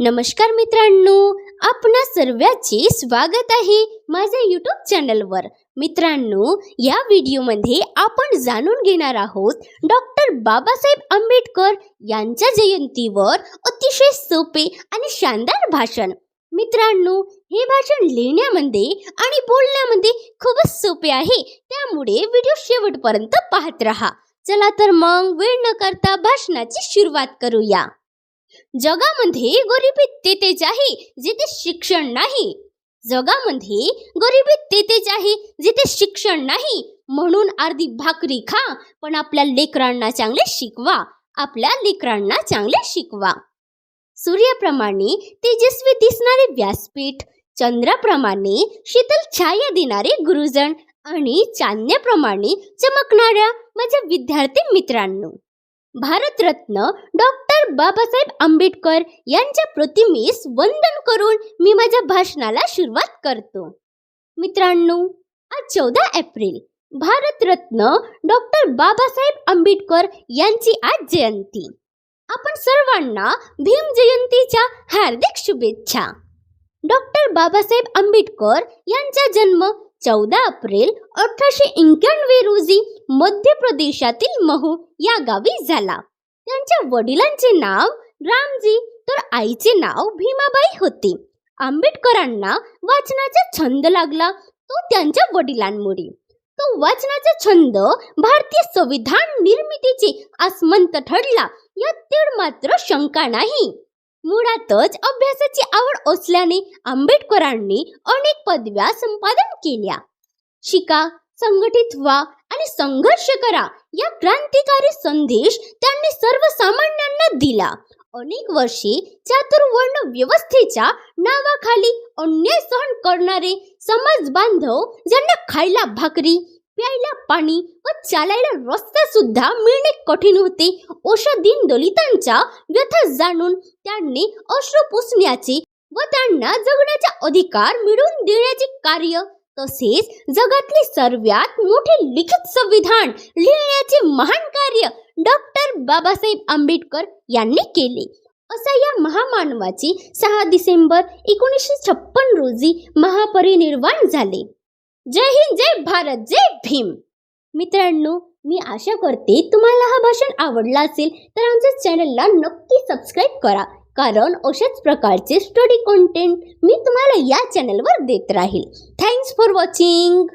नमस्कार मित्रांनो आपणा सर्वांचे स्वागत आहे माझ्या यूट्यूब चॅनलवर मित्रांनो या व्हिडिओमध्ये आपण जाणून घेणार आहोत डॉक्टर बाबासाहेब आंबेडकर यांच्या जयंतीवर अतिशय सोपे आणि शानदार भाषण. मित्रांनो हे भाषण लिहिण्यामध्ये आणि बोलण्यामध्ये खूपच सोपे आहे त्यामुळे व्हिडिओ शेवटपर्यंत पाहत रहा. चला तर मग वेळ न करता भाषणाची सुरुवात करूया. जगामध्ये गरिबी तेथेच आहे जिथे शिक्षण नाही. जगामध्ये गरिबी तेथेच आहे जिथे शिक्षण नाही. म्हणून अर्धी भाकरी खा पण आपल्या लेकरांना चांगले शिकवा. आपल्या लेकरांना चांगले शिकवा. सूर्याप्रमाणे तेजस्वी दिसणारे व्यासपीठ चंद्राप्रमाणे शीतल छाया देणारे गुरुजन आणि चांदण्याप्रमाणे चमकणाऱ्या माझ्या विद्यार्थी मित्रांनो. भारतरत्न डॉक्टर बाबासाहेब आंबेडकर यांच्या प्रतिमेस वंदन करून मी माझ्या भाषणाला सुरुवात करतो. मित्रांनो आज चौदा एप्रिल भारतरत्न डॉक्टर बाबासाहेब आंबेडकर यांची आज जयंती. आपण सर्वांना भीम जयंतीच्या हार्दिक शुभेच्छा. डॉक्टर बाबासाहेब आंबेडकर यांचा जन्म चौदा एप्रिल अठराशे एक्याण्णव रोजी मध्य प्रदेशातील महू या गावी झाला. त्यांच्या वडिलांचे नाव रामजी तर आईचे नाव भीमाबाई होते. आंबेडकरांना वाचनाचा छंद लागला तो त्यांच्या वडिलांमुळे. तो वाचनाचा छंद भारतीय संविधान निर्मितीचे आसमंत ठरला यात तीळ मात्र शंका नाही. मुळातच अभ्यासाची आवड असल्याने आंबेडकरांनी अनेक पदव्या संपादन केल्या. शिका संघटित व्हा आणि संघर्ष करा. या क्रांतिकारी संदेश त्यांनी सर्वसामान्यांना दिला. अनेक वर्षे चातुर्वर्ण व्यवस्थेच्या नावाखाली अन्याय सहन करणारे समाज बांधव ज्यांना खायला भाकरी प्यायला पाणी व चालायला रस्ता सुद्धा मिळणे कठीण होते अशा दीन दलितांच्या व्यथा जाणून त्यांनी अश्रू पुसण्याचे व त्यांना जगण्याचा अधिकार मिळवून देण्याचे कार्य तसेच जगातले सर्वात मोठे लिखित संविधान लिहिण्याचे महान कार्य डॉक्टर बाबासाहेब आंबेडकर यांनी केले. असा या महामानवाची सहा डिसेंबर एकोणीसशे छप्पन रोजी महापरिनिर्वाण झाले. जय हिंद जय भारत जय भीम. मित्रांनो मी आशा करते तुम्हाला हा भाषण आवडला असेल तर आमच्या चॅनलला नक्की सबस्क्राईब करा. कारण अशाच प्रकारचे स्टडी कंटेंट मी तुम्हाला या चॅनलवर देत राहील. Thanks for watching